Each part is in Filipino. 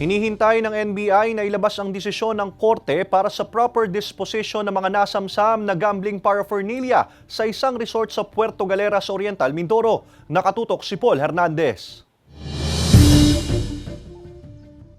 Hinihintay ng NBI na ilabas ang desisyon ng korte para sa proper disposition ng mga nasamsam na gambling paraphernalia sa isang resort sa Puerto Galeras Oriental, Mindoro. Nakatutok si Paul Hernandez.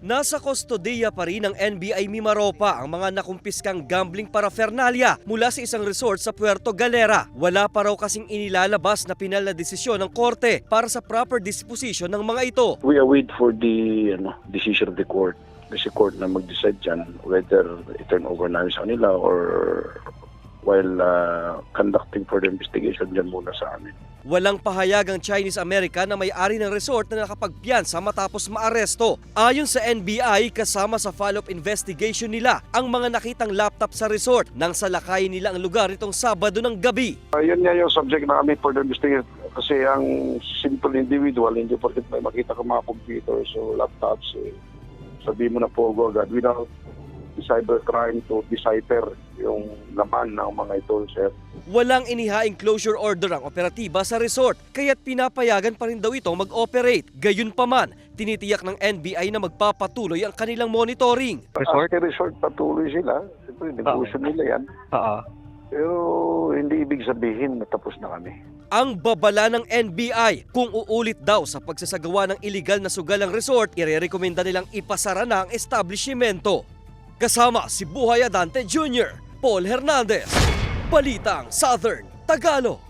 Nasa kustodiya pa rin ng NBI Mimaropa ang mga nakumpiskang gambling paraphernalia mula sa isang resort sa Puerto Galera. Wala pa raw kasing inilalabas na pinal na desisyon ng korte para sa proper disposition ng mga ito. We await for the ano, decision of the court. Kasi court na mag-decide dyan whether i-turn over namin sa kanila or while uh, conducting further investigation dyan muna sa amin. Walang pahayag ang Chinese American na may-ari ng resort na nakapagpiyansa matapos maaresto. Ayon sa NBI, kasama sa follow-up investigation nila ang mga nakitang laptop sa resort nang salakayin nila ang lugar itong Sabado ng gabi. Ayun nga yung subject na kami further investigation. Kasi ang simple individual, hindi porket may makita ka mga computers o laptops, eh, sabi mo na pogo agad without cybercrime to decipher yung laman ng mga ito, sir. Walang inihaing closure order ang operatiba sa resort, kaya't pinapayagan pa rin daw itong mag-operate. Gayunpaman, tinitiyak ng NBI na magpapatuloy ang kanilang monitoring. Resort? resort patuloy sila. Siyempre, negosyo nila yan. Oo. Pero hindi ibig sabihin na tapos na kami. Ang babala ng NBI kung uulit daw sa pagsasagawa ng illegal na sugalang resort, irerekomenda nilang ipasara na ang establishmento. Kasama si Buhay Adante Jr., Paul Hernandez, Balitang Southern Tagalog.